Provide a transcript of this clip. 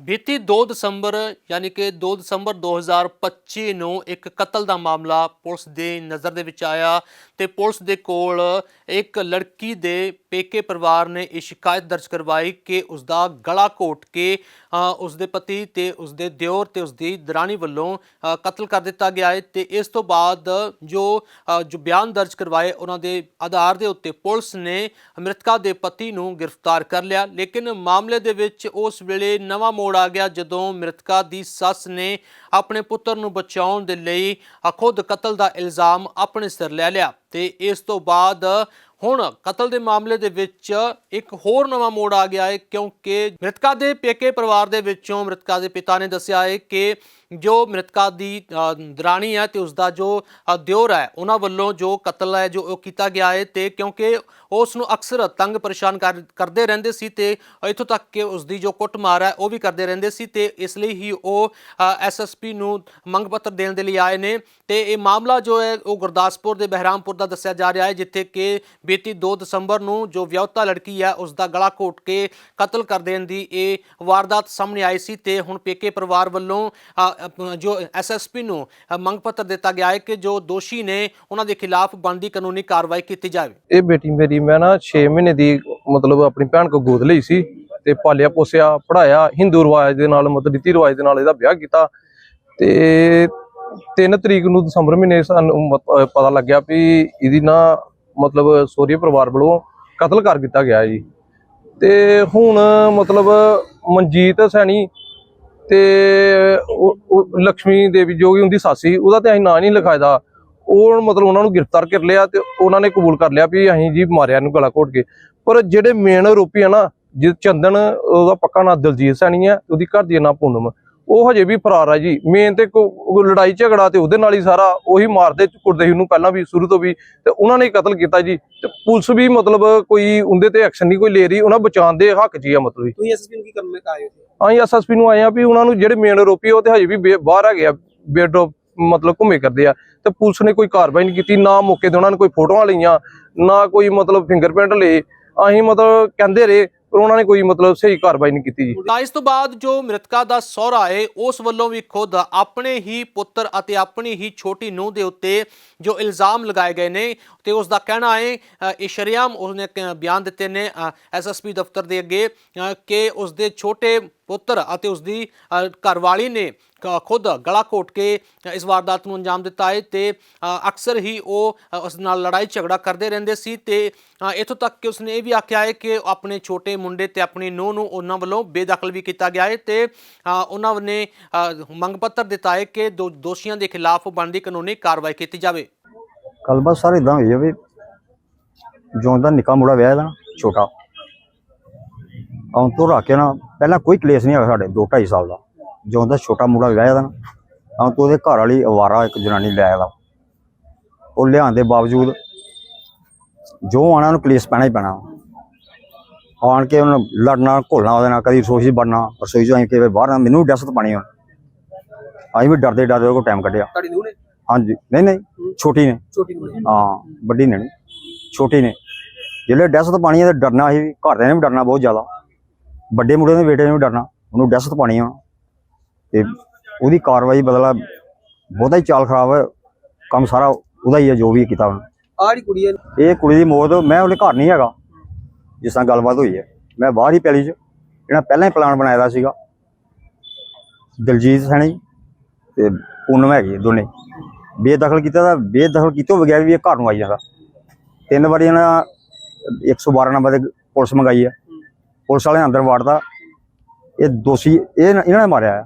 ਬੀਤੀ 2 ਦਸੰਬਰ ਯਾਨੀ ਕਿ 2 ਦਸੰਬਰ 2025 ਨੂੰ ਇੱਕ ਕਤਲ ਦਾ ਮਾਮਲਾ ਪੁਲਿਸ ਦੇ ਨਜ਼ਰ ਦੇ ਵਿੱਚ ਆਇਆ ਤੇ ਪੁਲਿਸ ਦੇ ਕੋਲ ਇੱਕ ਲੜਕੀ ਦੇ ਪੇਕੇ ਪਰਿਵਾਰ ਨੇ ਇਹ ਸ਼ਿਕਾਇਤ ਦਰਜ ਕਰਵਾਈ ਕਿ ਉਸ ਦਾ ਗਲਾ ਘੋਟ ਕੇ ਅ, ਉਸ ਦੇ ਪਤੀ ਤੇ ਉਸ ਦੇ ਦਿਓਰ ਤੇ ਉਸ ਦੀ ਦਰਾਣੀ ਵੱਲੋਂ ਕਤਲ ਕਰ ਦਿੱਤਾ ਗਿਆ ਹੈ ਤੇ ਇਸ ਤੋਂ ਬਾਅਦ ਜੋ ਜੋ ਬਿਆਨ ਦਰਜ ਕਰਵਾਏ ਉਹਨਾਂ ਦੇ ਆਧਾਰ ਦੇ ਉੱਤੇ ਪੁਲਿਸ ਨੇ ਮ੍ਰਿਤਕਾ ਦੇ ਪਤੀ ਨੂੰ ਗ੍ਰਿਫਤਾਰ ਕਰ ਲਿਆ। ਲੇਕਿਨ ਮਾਮਲੇ ਦੇ ਵਿੱਚ ਉਸ ਵੇਲੇ ਨਵਾਂ ਮੋੜ ਆ ਗਿਆ ਜਦੋਂ ਮ੍ਰਿਤਕਾ ਦੀ ਸੱਸ ਨੇ ਆਪਣੇ ਪੁੱਤਰ ਨੂੰ ਬਚਾਉਣ ਦੇ ਲਈ ਅ, ਖੁਦ ਕਤਲ ਦਾ ਇਲਜ਼ਾਮ ਆਪਣੇ ਸਿਰ ਲੈ ਲਿਆ ਤੇ ਇਸ ਤੋਂ ਬਾਅਦ ਹੁਣ ਕਤਲ ਦੇ ਮਾਮਲੇ ਦੇ ਵਿੱਚ ਇੱਕ ਹੋਰ ਨਵਾਂ ਮੋੜ ਆ ਗਿਆ ਹੈ ਕਿਉਂਕਿ ਮ੍ਰਿਤਕਾ ਦੇ ਪੇਕੇ ਪਰਿਵਾਰ ਦੇ ਵਿੱਚੋਂ ਮ੍ਰਿਤਕਾ ਦੇ ਪਿਤਾ ਨੇ ਦੱਸਿਆ ਹੈ ਕਿ ਜੋ ਮ੍ਰਿਤਕਾ ਦੀ ਅ, ਦਰਾਣੀ ਹੈ ਤੇ ਉਸ ਦਾ ਜੋ ਦਿਓਰ ਹੈ ਉਹਨਾਂ ਵੱਲੋਂ ਜੋ ਕਤਲ ਹੈ ਜੋ ਉਹ ਕੀਤਾ ਗਿਆ ਹੈ ਤੇ ਕਿਉਂਕਿ ਉਸ ਨੂੰ ਅਕਸਰ ਤੰਗ ਪਰੇਸ਼ਾਨ ਕਰ- ਕਰਦੇ ਰਹਿੰਦੇ ਸੀ ਤੇ ਇਥੋਂ ਤੱਕ ਕਿ ਉਸ ਦੀ ਜੋ ਕੁੱਟਮਾਰ ਹੈ ਉਹ ਵੀ ਕਰਦੇ ਰਹਿੰਦੇ ਸੀ ਤੇ ਇਸ ਲਈ ਹੀ ਉਹ ਐਸਐਸਪੀ ਨੂੰ ਮੰਗ ਪੱਤਰ ਦੇਣ ਦੇ ਲਈ ਆਏ ਨੇ ਤੇ ਇਹ ਮਾਮਲਾ ਜੋ ਹੈ ਉਹ ਗੁਰਦਾਸਪੁਰ ਦੇ ਬਹਿਰਾਮਪੁਰ ਦਾ ਦੱਸਿਆ ਜਾ ਰਿਹਾ ਹੈ ਜਿੱਥੇ ਕਿ ਬੀਤੀ 2 ਦਸੰਬਰ ਨੂੰ ਜੋ ਵਿਆਹੁਤਾ ਲੜਕੀ ਹੈ ਉਸ ਦਾ ਗਲਾ ਘੋਟ ਕੇ ਕਤਲ ਕਰ ਦੇਣ ਦੀ ਇਹ ਵਾਰਦਾਤ ਸਾਹਮਣੇ ਆਈ ਸੀ ਤੇ ਹੁਣ ਪੇਕੇ ਪਰਿਵਾਰ ਵੱਲੋਂ ਜੋ ਐਸਐਸਪੀ ਨੂੰ ਮੰਗ ਪੱਤਰ ਦਿੱਤਾ ਗਿਆ ਹੈ ਕਿ ਜੋ ਦੋਸ਼ੀ ਨੇ ਉਹਨਾਂ ਦੇ ਖਿਲਾਫ ਬਣਦੀ ਕਾਨੂੰਨੀ ਕਾਰਵਾਈ ਕੀਤੀ ਜਾਵੇ। ਇਹ ਬੇਟੀ ਮੇਰੀ ਮੈਂ ਨਾ 6 ਮਹੀਨੇ ਦੀ, ਮਤਲਬ ਆਪਣੀ ਭੈਣ ਕੋ ਗੋਦ ਲਈ ਸੀ ਤੇ ਪਾਲਿਆ ਪੋਸਿਆ ਪੜਾਇਆ ਹਿੰਦੂ ਰਿਵਾਜ ਦੇ ਨਾਲ, ਮਤਲਬ ਰੀਤੀ ਰਿਵਾਜ ਦੇ ਨਾਲ ਇਹਦਾ ਵਿਆਹ ਕੀਤਾ ਤੇ 3 ਤਰੀਕ ਨੂੰ ਦਸੰਬਰ ਮਹੀਨੇ ਸਾਨੂੰ ਪਤਾ ਲੱਗਿਆ ਵੀ ਇਹਦੀ ਨਾ, ਮਤਲਬ ਸੋਰੀਆ ਪਰਿਵਾਰ ਵੱਲੋਂ ਕਤਲ ਕਰ ਦਿੱਤਾ ਗਿਆ ਜੀ। ਤੇ ਹੁਣ, ਮਤਲਬ ਮਨਜੀਤ ਸੈਣੀ ਤੇ ਉਹ- ਲక్ష్ਮੀ ਦੇਵੀ ਜੋ ਕਿ ਉਹਦੀ ਸਾਸੀ ਉਹਦਾ ਤੇ ਅਸੀਂ ਨਾਂ ਨਹੀਂ ਲਿਖਾਇਦਾ। ਉਹ ਮਤਲਬ ਉਹਨਾਂ ਨੂੰ ਗ੍ਰਿਫਤਾਰ ਕਰ ਲਿਆ ਤੇ ਉਹਨਾਂ ਨੇ ਕਬੂਲ ਕਰ ਲਿਆ ਵੀ ਅਸੀਂ ਜੀ ਮਾਰਿਆ ਨੂੰ ਗਲਾ ਘੋਟ ਕੇ। ਪਰ ਜਿਹੜੇ ਮੇਨ ਆਰੋਪੀ ਆ ਨਾ ਜਿ ਚੰਦਨ, ਉਹਦਾ ਪੱਕਾ ਨਾਂ ਦਲਜੀਤ ਸੈਣੀ ਆ, ਉਹਦੀ ਘਰ ਦੀ ਨਾਂ ਪੂਨਮ। ਉਹ ਹਜੇ ਵੀ ਫਰਾਰ ਆ ਜੀ। ਮੇਨ ਤੇ ਲੜਾਈ ਝਗੜਾ ਤੇ ਉਹਦੇ ਨਾਲ ਹੀ ਸਾਰਾ ਉਹੀ ਮਾਰਦੇ ਕੁੱਟਦੇ ਸੀ ਉਹਨੂੰ ਪਹਿਲਾਂ ਵੀ ਸ਼ੁਰੂ ਤੋਂ ਵੀ। ਤੇ ਉਹਨਾਂ ਨੇ ਹੀ ਕਤਲ ਕੀਤਾ ਜੀ। ਤੇ ਪੁਲਿਸ ਵੀ ਮਤਲਬ ਕੋਈ ਉਹਦੇ ਤੇ ਐਕਸ਼ਨ ਨਹੀਂ ਕੋਈ ਲੈ ਰਹੀ ਉਹਨਾਂ ਬਚਾਉਣ ਦੇ ਹੱਕ ਹੀ ਆ ਮਤਲਬ ਤੁਸੀਂ ਐਸਐਸਪੀ ਨੂੰ ਕੀ ਕਰਨ ਮੈਂ ਆਏ ਹੋ ਅਸੀਂ ਐਸਐਸਪੀ ਨੂੰ ਆਏ ਆ ਵੀ ਉਹਨਾਂ ਨੂੰ ਜਿਹੜੇ ਮੇਨ ਆਰੋਪੀ ਉਹ ਤੇ ਹਜੇ ਵੀ ਬਾਹਰ ਆ ਬੇਡ ਮਤਲਬ ਘੁੰਮੇ ਕਰਦੇ ਆ। ਤੇ ਪੁਲਿਸ ਨੇ ਕੋਈ ਕਾਰਵਾਈ ਨਹੀਂ ਕੀਤੀ ਨਾ ਮੌਕੇ ਤੇ ਉਹਨਾਂ ਨੇ ਕੋਈ ਫੋਟੋਆਂ ਲਈਆਂ ਨਾ ਕੋਈ ਮਤਲਬ ਫਿੰਗਰਪ੍ਰਿੰਟ ਲਏ। ਅਸੀਂ ਮਤਲਬ ਕਹਿੰਦੇ ਰਹੇ ਪਰ ਉਹਨਾਂ ਨੇ ਕੋਈ ਮਤਲਬ ਸਹੀ ਕਾਰਵਾਈ ਨਹੀਂ ਕੀਤੀ ਜੀ। ਤਾਂ ਇਸ ਤੋਂ ਬਾਅਦ ਜੋ ਮ੍ਰਿਤਕਾ ਦਾ ਸਹੁਰਾ ਹੈ ਉਸ ਵੱਲੋਂ ਵੀ ਖੁਦ ਆਪਣੇ ਹੀ ਪੁੱਤਰ ਅਤੇ ਆਪਣੀ ਹੀ ਛੋਟੀ ਨੂੰਹ ਦੇ ਉੱਤੇ ਜੋ ਇਲਜ਼ਾਮ ਲਗਾਏ ਗਏ ਨੇ ਤੇ ਉਸ ਦਾ ਕਹਿਣਾ ਏ ਅ, ਇਹ ਸ਼ਰੇਆਮ ਉਸਨੇ ਬਿਆਨ ਦਿੱਤੇ ਨੇ ਐਸਐਸਪੀ ਦਫ਼ਤਰ ਦੇ ਅੱਗੇ ਅ, ਕਿ ਉਸ ਦੇ ਛੋਟੇ ਪੁੱਤਰ ਅਤੇ ਉਸ ਦੀ ਘਰਵਾਲੀ ਨੇ ਖੁਦ ਗਲਾ ਘੋਟ ਕੇ ਇਸ ਵਾਰਦਾਤ ਨੂੰ ਅੰਜਾਮ ਦਿੱਤਾ ਹੈ ਤੇ ਅਕਸਰ ਹੀ ਉਹ ਉਸ ਨਾਲ ਲੜਾਈ ਝਗੜਾ ਕਰਦੇ ਰਹਿੰਦੇ ਸੀ ਤੇ ਅ, ਇੱਥੋਂ ਤੱਕ ਕਿ ਉਸਨੇ ਇਹ ਵੀ ਆਖਿਆ ਹੈ ਕਿ ਆਪਣੇ ਛੋਟੇ ਮੁੰਡੇ ਤੇ ਆਪਣੀ ਨੂੰਹ ਨੂੰ ਉਹਨਾਂ ਵੱਲੋਂ ਬੇਦਖਲ ਵੀ ਕੀਤਾ ਗਿਆ ਹੈ ਤੇ ਉਹਨਾਂ ਨੇ ਮੰਗ ਪੱਤਰ ਦਿੱਤਾ ਹੈ ਕਿ ਦੋ- ਦੋਸ਼ੀਆਂ ਦੇ ਖਿਲਾਫ ਬਣਦੀ ਕਾਨੂੰਨੀ ਕਾਰਵਾਈ ਕੀਤੀ ਜਾਵੇ। ਗੱਲਬਾਤ ਸਰ ਇਦਾਂ ਹੋਈ ਆ ਵੀ ਜੋਂ ਦਾ ਨਿੱਕਾ ਮੁੰਡਾ ਵਿਆਹ ਦਾ ਨਾ, ਛੋਟਾ ਆਉਂ ਤੋਂ ਰੱਖ ਕੇ ਨਾ ਪਹਿਲਾਂ ਕੋਈ ਕਲੇਸ਼ ਨਹੀਂ ਹੈਗਾ ਸਾਡੇ 2 2.5 ਸਾਲ ਦਾ। ਜੋਂ ਦਾ ਛੋਟਾ ਮੁੰਡਾ ਵਿਆਹ ਦਾ ਨਾ ਆਉਂ ਤੋਂ ਉਹਦੇ ਘਰ ਵਾਲੀ ਅਵਾਰਾ ਇੱਕ ਜਨਾਨੀ ਲੈ ਆਇਆ ਉਹ ਲਿਆਉਣ ਦੇ ਬਾਵਜੂਦ ਜੋ ਆਣਾ ਨੂੰ ਕਲੇਸ਼ ਪੈਣਾ ਹੀ ਪੈਣਾ। ਆਣ ਕੇ ਉਹਨੂੰ ਲੜਨਾ ਘੋਲਣਾ ਉਹਦੇ ਨਾਲ ਕਦੀ ਰਸੋਈ ਵੜਨਾ ਰਸੋਈ 'ਚੋਂ ਆਈ ਕਿ ਬਾਹਰ ਮੈਨੂੰ ਦਹਿਸ਼ਤ ਪਾਣੀ ਹੁਣ ਅਸੀਂ ਵੀ ਡਰਦੇ ਡਰਦੇ ਉਹ ਟਾਈਮ ਕੱਢਿਆ। ਤੁਹਾਡੀ ਨੂੰਹ ਨੇ? ਹਾਂਜੀ। ਨਹੀਂ ਨਹੀਂ ਛੋਟੀ ਨੇ। ਛੋਟੀ ਨੂੰਹ ਨੇ। ਹਾਂ ਵੱਡੀ ਨੇ ਨੀ, ਛੋਟੀ ਨੇ। ਜਿਹੜੇ ਦਹਿਸ਼ਤ ਪਾਣੀ ਹੈ ਤੇ ਡਰਨਾ ਸੀ ਘਰਦਿਆਂ ਨੇ ਵੀ ਡਰਨਾ ਬਹੁਤ ਜ਼ਿਆਦਾ। ਵੱਡੇ ਮੁੰਡੇ ਦੇ ਬੇਟੇ ਨੇ ਡਰਨਾ ਉਹਨੂੰ ਦਹਿਸ਼ਤ ਪਾਣੀ ਆ। ਤੇ ਉਹਦੀ ਕਾਰਵਾਈ ਬਦਲਾ ਬਹੁਤਾ ਹੀ ਚਾਲ ਖਰਾਬ ਹੈ ਕੰਮ ਸਾਰਾ ਉਹਦਾ ਹੀ ਹੈ ਜੋ ਵੀ ਕੀਤਾ ਉਹਨੇ। ਜਿਹੜੀ ਕੁੜੀ ਹੈ ਇਹ ਕੁੜੀ ਦੀ ਮੌਤ ਮੈਂ ਉਹਦੇ ਘਰ ਨਹੀਂ ਹੈਗਾ ਜਿਸ ਤਰ੍ਹਾਂ ਗੱਲਬਾਤ ਹੋਈ ਹੈ ਮੈਂ ਬਾਹਰ ਹੀ ਪੈਲੀ 'ਚ ਜਿਹੜਾ ਪਹਿਲਾਂ ਹੀ ਪਲਾਨ ਬਣਾਇਆ ਦਾ ਸੀਗਾ। ਦਲਜੀਤ ਸੈਣੀ ਤੇ ਪੂਨਮ ਹੈਗੀ ਦੋਨੇ। ਬੇਦਖਲ ਕੀਤਾ ਤਾਂ ਬੇਦਖਲ ਕੀਤੋਂ ਬਗੈਰ ਵੀ ਇਹ ਘਰ ਨੂੰ ਆਈ ਜਾਂਦਾ। ਤਿੰਨ ਵਾਰੀ ਇਹਨਾਂ 112 ਨੰਬਰ ਤੇ ਪੁਲਿਸ ਮੰਗਾਈ ਹੈ ਪੁਲਿਸ ਵਾਲੇ ਅੰਦਰ ਵਾੜਦਾ। ਇਹ ਦੋਸ਼ੀ ਇਹ ਇਹਨਾਂ ਨੇ ਮਾਰਿਆ। ਹੈ